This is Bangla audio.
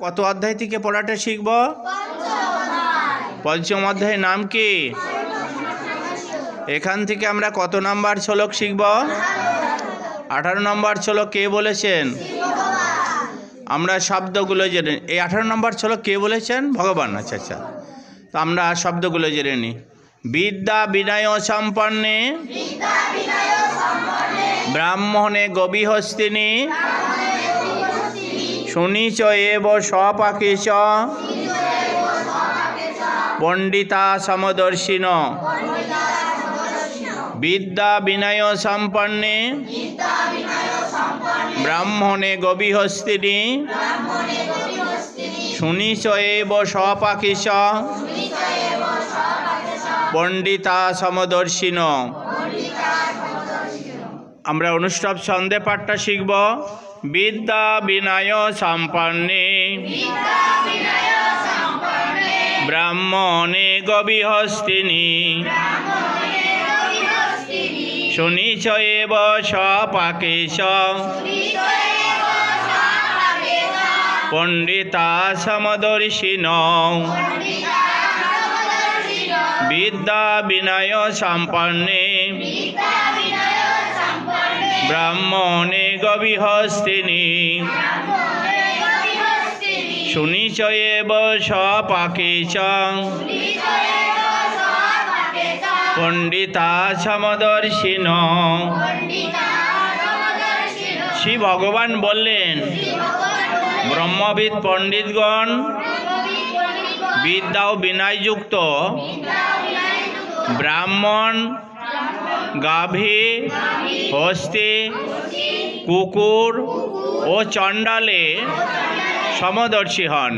কত অধ্যায় থেকে পড়াটা শিখব? পঞ্চম অধ্যায়ের নাম কি? এখান থেকে আমরা কত নাম্বার শ্লোক শিখব? আঠারো নম্বর শ্লোক কে বলেছেন? আমরা শব্দগুলো জেনে এই আঠারো নম্বর শ্লোক কে বলেছেন? ভগবান। আচ্ছা আচ্ছা। তো আমরা শব্দগুলো জেনে নিই বিদ্যা বিনয় সম্পন্নে ব্রাহ্মণে গবিহস্তিনী শুনিচ এব স্বপাকে চ পণ্ডিতা সমদর্শিন বিদ্যা বিনয় সম্পন্নে ব্রাহ্মণে গবিহস্তিনী শুনিচ এব স্বপাকে চ পণ্ডিতা সমদর্শিন আমরা অনুষ্ঠব ছন্দে পাঠটা শিখব। বিদ্যা বিনয় সম্পন্নে। ব্রাহ্মণে গবিহস্তিনী। শুনিছ এব সপাকেশ পণ্ডিতা সমদর্শিন বিদ্যা বিনয় সম্পন্নে। ব্রাহ্মণে গবিহস্তিনী। শুনিছ এব সপাকেশ পণ্ডিতা সমদর্শিন। শ্রী ভগবান বললেন ব্রহ্মবিদ পণ্ডিতগণ বিদ্যা ও বিনয়যুক্ত। ব্রাহ্মণ গাভী হস্তি কুকুর ও চণ্ডালে সমদর্শী হন।